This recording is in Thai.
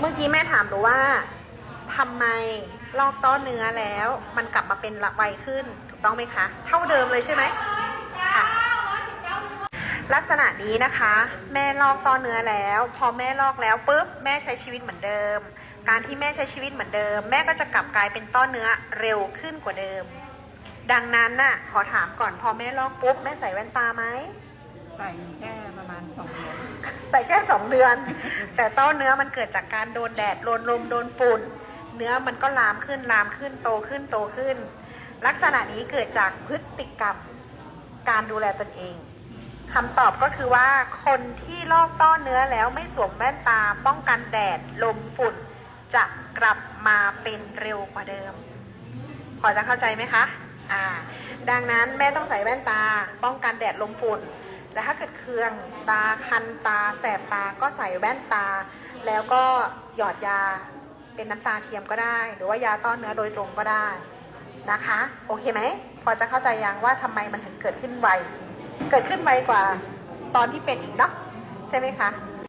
เมื่อกี้แม่ถามหนูว่าทำไมลอกต้อเนื้อแล้ว มันกลับมาเป็นละไวขึ้นถูกต้องไหมคะ เท่าเดิมเลยใช่ไหมค่ะลักษณะนี้นะคะ แม่ลอกต้อเนื้อแล้ว พอแม่ลอกแล้วปุ๊บแม่ใช้ชีวิตเหมือนเดิม การที่แม่ใช้ชีวิตเหมือนเดิม แม่ก็จะกลับกลายเป็นต้อเนื้อเร็วขึ้นกว่าเดิม ดังนั้นน่ะขอถามก่อนพอแม่ลอกปุ๊บแม่ใส่แว่นตาไหม ใส่แค่ประมาณสองเดือนใส่แค่สองเดือน แต่ต้อเนื้อมันเกิดจากการโดนแดดโดนลมโดนฝุ่น เนื้อมันก็ลามขึ้นลามขึ้นโตขึ้นโตขึ้น ลักษณะนี้เกิดจากพฤติกรรมการดูแลตนเองคำตอบก็คือว่าคนที่ลอกต้อเนื้อแล้วไม่สวมแว่นตาป้องกันแดดลมฝุ่น จะกลับมาเป็นเร็วกว่าเดิม พอจะเข้าใจไหมคะ อ่า ดังนั้นแม่ต้องใส่แว่นตา ป้องกันแดดลมฝุ่น แต่ถ้าเกิดเคืองตาคันตา แสบตาก็ใส่แว่นตา แล้วก็หยอดยาเป็นน้ำตาเทียมก็ได้ หรือว่ายาต้อนเนื้อโดยตรงก็ได้นะคะ โอเคไหมพอจะเข้าใจยังว่าทำไมมันถึงเกิดขึ้นไวเกิดขึ้นไวกว่าตอนที่เป็นอีกเนาะใช่ไหมคะ